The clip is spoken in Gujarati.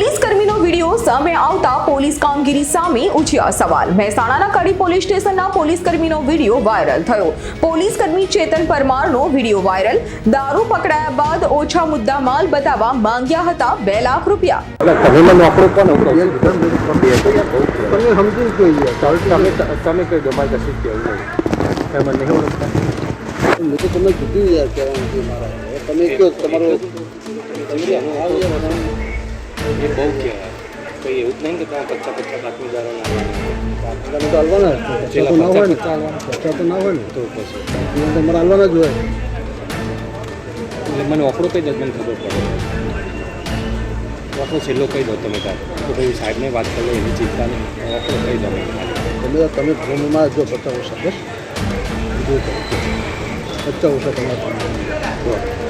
પોલીસ કર્મીનો વીડિયો સામે આવતા પોલીસ કામગીરી સામે ઉઠ્યા સવાલ. મહેસાણાના કડી પોલીસ સ્ટેશનના પોલીસ કર્મીનો વીડિયો વાયરલ થયો. પોલીસ કર્મી ચેતન પરમારનો વીડિયો વાયરલ. દારૂ પકડાયા બાદ ઓછા મુદ્દા માલ બતાવવા માંગ્યા હતા બે લાખ રૂપિયા. તમે કહી દો મારે કશું કહેવું નહીં. મને નહીં કીધું યાર કહેવાનું છે મારા. કહો તમારો. એ બહુ કહેવાય. કંઈ એવું જ નહીં કે તમે પચાસ પચાસ બાતમીદારો ના તમે તો હાલવાના ના હોય ને. પૈસા તો ના હોય ને. તો પછી. તમારે હલવાના જ હોય. એટલે મને ઓફરો દો મને ખબર પડે? ઓફરો છેલ્લો કહી દો તમે તાર? તો ભાઈ સાહેબને વાત કરો એની ચિંતા નહીં. ઓફરો કહી દો તમે તમે ભૂમિમાં જો પચાસ ઓછા બસ પચાસ ઓછા તમારે